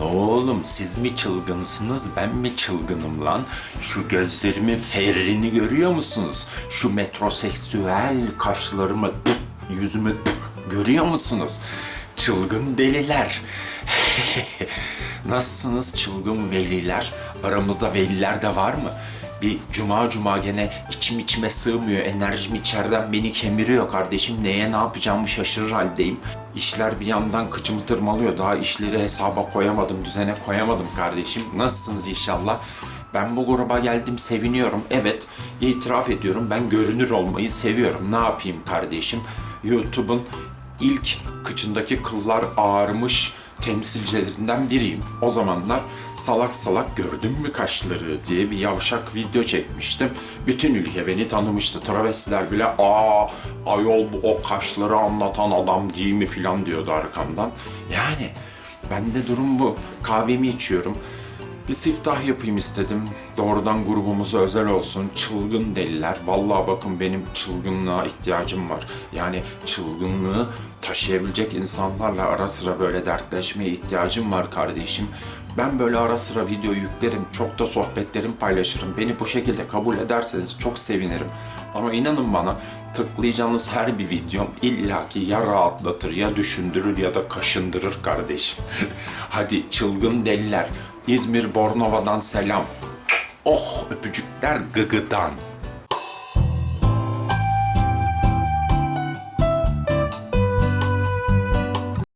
Oğlum siz mi çılgınsınız ben mi çılgınım lan? Şu gözlerimin ferrini görüyor musunuz? Şu metroseksüel kaşlarımı, yüzümü görüyor musunuz? Çılgın deliler. Nasılsınız çılgın veliler? Aramızda veliler de var mı? Bir cuma cuma gene içim içime sığmıyor. Enerjim içeriden beni kemiriyor kardeşim. Neye ne yapacağımı şaşırır haldeyim. İşler bir yandan kıçımı tırmalıyor. Daha işleri hesaba koyamadım, düzene koyamadım kardeşim. Nasılsınız inşallah? Ben bu gruba geldim seviniyorum. Evet itiraf ediyorum ben görünür olmayı seviyorum. Ne yapayım kardeşim? YouTube'un ilk kıçındaki kıllar ağarmış temsilcilerinden biriyim. O zamanlar salak salak gördün mü kaşları diye bir yavşak video çekmiştim. Bütün ülke beni tanımıştı. Travestiler bile aa ayol bu o kaşları anlatan adam değil mi filan diyordu arkamdan. Yani bende durum bu. Kahvemi içiyorum. Bir siftah yapayım istedim. Doğrudan grubumuza özel olsun. Çılgın deliler. Vallahi bakın benim çılgınlığa ihtiyacım var. Yani çılgınlığı taşıyabilecek insanlarla ara sıra böyle dertleşmeye ihtiyacım var kardeşim. Ben böyle ara sıra video yüklerim. Çok da sohbetlerim paylaşırım. Beni bu şekilde kabul ederseniz çok sevinirim. Ama inanın bana tıklayacağınız her bir videom illaki ya rahatlatır ya düşündürür ya da kaşındırır kardeşim. Hadi çılgın deliler. İzmir Bornova'dan selam. Oh öpücükler gıgıdan.